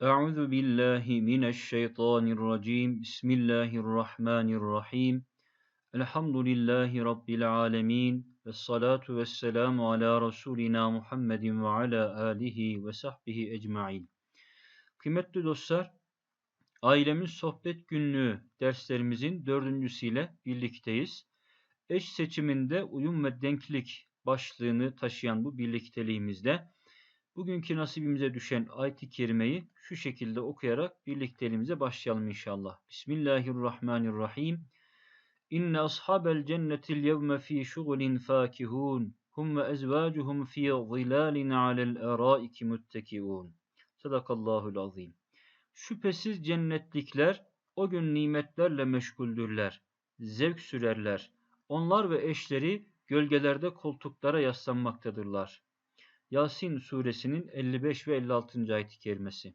Euzu billahi mineşşeytanirracim. Bismillahirrahmanirrahim. Elhamdülillahi rabbil alamin. Ves salatu vesselamu ala rasulina Muhammedin ve ala alihi ve sahbihi ecmaîn. Kıymetli dostlar, ailemin sohbet günlüğü derslerimizin dördüncüsüyle birlikteyiz. Eş seçiminde uyum ve denklik başlığını taşıyan bu birlikteliğimizde bugünkü nasibimize düşen ayet-i kerimeyi şu şekilde okuyarak birlikteliğimize başlayalım inşallah. Bismillahirrahmanirrahim. İnne ashabel cennetil yevme fi şugulin fakihun. Hum ve ezvacuhum fi zilalin alel eraiki muttekiun. Sadakallahul azim. Şüphesiz cennetlikler o gün nimetlerle meşguldürler. Zevk sürerler. Onlar ve eşleri gölgelerde koltuklara yaslanmaktadırlar. Yasin suresinin 55 ve 56. ayet-i kerimesi.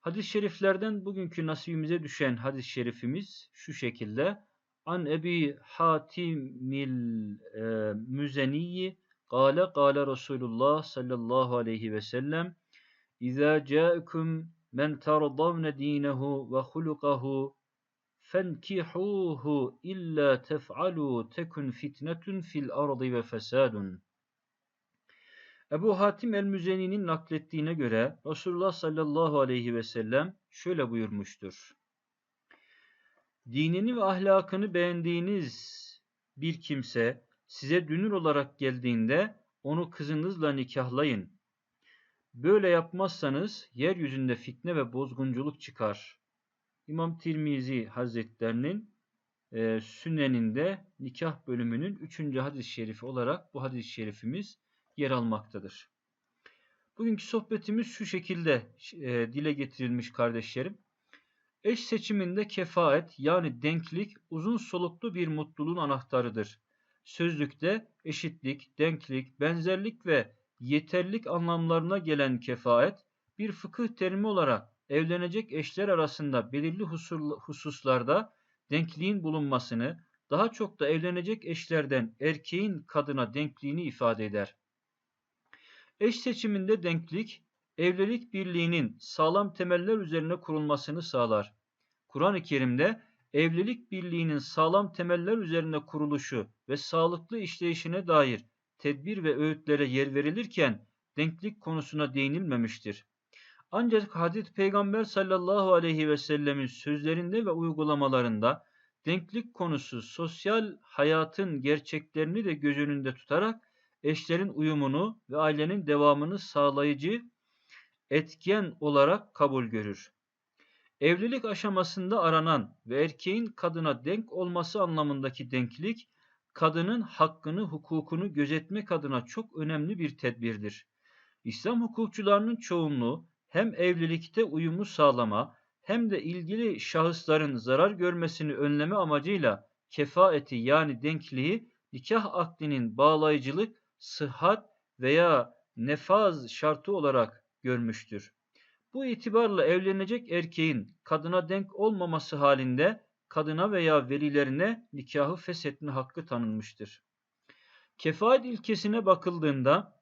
Hadis-i şeriflerden bugünkü nasibimize düşen hadis-i şerifimiz şu şekilde. An Ebi Hatimil e, Müzeniyi Kale kale Resulullah sallallahu aleyhi ve sellem İzâ câekum men tardavne dînehu ve hulukahu fenkihuhu illa tef'alu tekun fitnetun fil ardı ve fesadun. Ebu Hatim el-Müzeni'nin naklettiğine göre Resulullah sallallahu aleyhi ve sellem şöyle buyurmuştur. Dinini ve ahlakını beğendiğiniz bir kimse size dünür olarak geldiğinde onu kızınızla nikahlayın. Böyle yapmazsanız yeryüzünde fitne ve bozgunculuk çıkar. İmam Tirmizi Hazretlerinin e, Süneninde nikah bölümünün 3. hadis-i şerifi olarak bu hadis-i şerifimiz yer almaktadır. Bugünkü sohbetimiz şu şekilde e, dile getirilmiş kardeşlerim. Eş seçiminde kefaet yani denklik uzun soluklu bir mutluluğun anahtarıdır. Sözlükte eşitlik, denklik, benzerlik ve yeterlik anlamlarına gelen kefaet bir fıkıh terimi olarak evlenecek eşler arasında belirli hususlarda denkliğin bulunmasını, daha çok da evlenecek eşlerden erkeğin kadına denkliğini ifade eder. Eş seçiminde denklik, evlilik birliğinin sağlam temeller üzerine kurulmasını sağlar. Kur'an-ı Kerim'de evlilik birliğinin sağlam temeller üzerine kuruluşu ve sağlıklı işleyişine dair tedbir ve öğütlere yer verilirken denklik konusuna değinilmemiştir. Ancak Hazreti Peygamber sallallahu aleyhi ve sellemin sözlerinde ve uygulamalarında denklik konusu sosyal hayatın gerçeklerini de göz önünde tutarak eşlerin uyumunu ve ailenin devamını sağlayıcı etken olarak kabul görür. Evlilik aşamasında aranan ve erkeğin kadına denk olması anlamındaki denklik, kadının hakkını, hukukunu gözetmek adına çok önemli bir tedbirdir. İslam hukukçularının çoğunluğu hem evlilikte uyumu sağlama hem de ilgili şahısların zarar görmesini önleme amacıyla kefaeti yani denkliği nikah akdinin bağlayıcılık, sıhhat veya nefaz şartı olarak görmüştür. Bu itibarla evlenecek erkeğin kadına denk olmaması halinde kadına veya velilerine nikahı feshetme hakkı tanınmıştır. Kefaat ilkesine bakıldığında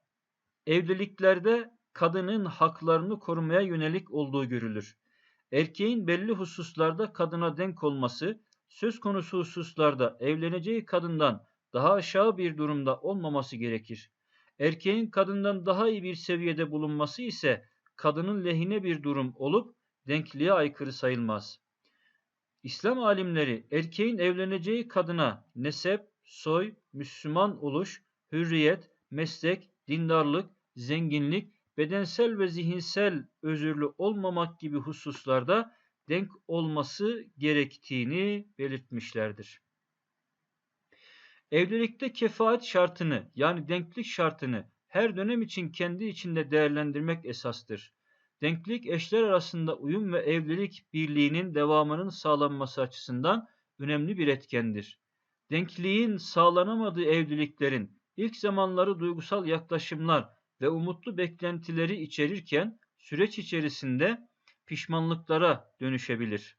evliliklerde kadının haklarını korumaya yönelik olduğu görülür. Erkeğin belli hususlarda kadına denk olması, söz konusu hususlarda evleneceği kadından daha aşağı bir durumda olmaması gerekir. Erkeğin kadından daha iyi bir seviyede bulunması ise kadının lehine bir durum olup denkliğe aykırı sayılmaz. İslam alimleri erkeğin evleneceği kadına nesep, soy, Müslüman oluş, hürriyet, meslek, dindarlık, zenginlik, bedensel ve zihinsel özürlü olmamak gibi hususlarda denk olması gerektiğini belirtmişlerdir. Evlilikte kefaat şartını yani denklik şartını her dönem için kendi içinde değerlendirmek esastır. Denklik eşler arasında uyum ve evlilik birliğinin devamının sağlanması açısından önemli bir etkendir. Denkliğin sağlanamadığı evliliklerin ilk zamanları duygusal yaklaşımlar ve umutlu beklentileri içerirken süreç içerisinde pişmanlıklara dönüşebilir.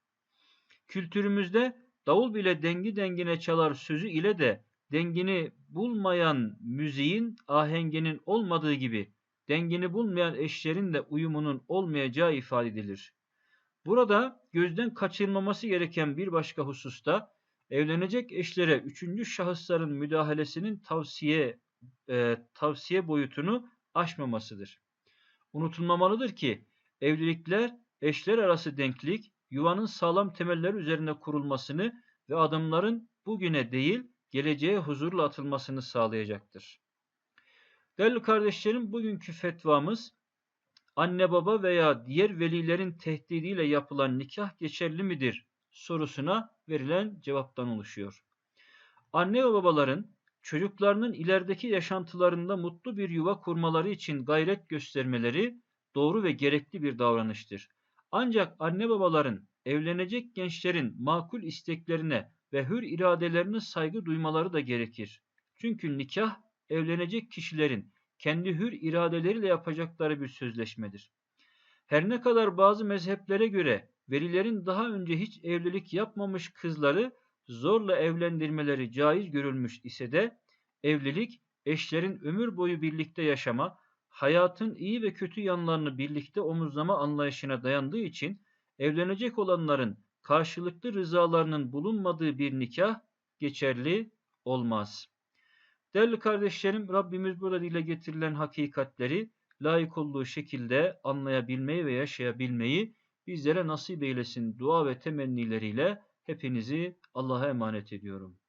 Kültürümüzde davul bile dengi dengine çalar sözü ile de dengini bulmayan müziğin ahenginin olmadığı gibi dengini bulmayan eşlerin de uyumunun olmayacağı ifade edilir. Burada gözden kaçırılmaması gereken bir başka hususta evlenecek eşlere üçüncü şahısların müdahalesinin tavsiye e, tavsiye boyutunu aşmamasıdır. Unutulmamalıdır ki evlilikler eşler arası denklik, yuvanın sağlam temeller üzerine kurulmasını ve adımların bugüne değil geleceğe huzurla atılmasını sağlayacaktır. Değerli kardeşlerim bugünkü fetvamız anne baba veya diğer velilerin tehdidiyle yapılan nikah geçerli midir sorusuna verilen cevaptan oluşuyor. Anne ve babaların çocuklarının ilerideki yaşantılarında mutlu bir yuva kurmaları için gayret göstermeleri doğru ve gerekli bir davranıştır. Ancak anne babaların evlenecek gençlerin makul isteklerine ve hür iradelerine saygı duymaları da gerekir. Çünkü nikah evlenecek kişilerin kendi hür iradeleriyle yapacakları bir sözleşmedir. Her ne kadar bazı mezheplere göre velilerin daha önce hiç evlilik yapmamış kızları zorla evlendirmeleri caiz görülmüş ise de evlilik eşlerin ömür boyu birlikte yaşama, hayatın iyi ve kötü yanlarını birlikte omuzlama anlayışına dayandığı için evlenecek olanların karşılıklı rızalarının bulunmadığı bir nikah geçerli olmaz. Değerli kardeşlerim, Rabbimiz burada dile getirilen hakikatleri layık olduğu şekilde anlayabilmeyi ve yaşayabilmeyi bizlere nasip eylesin. Dua ve temennileriyle hepinizi Allah'a emanet ediyorum.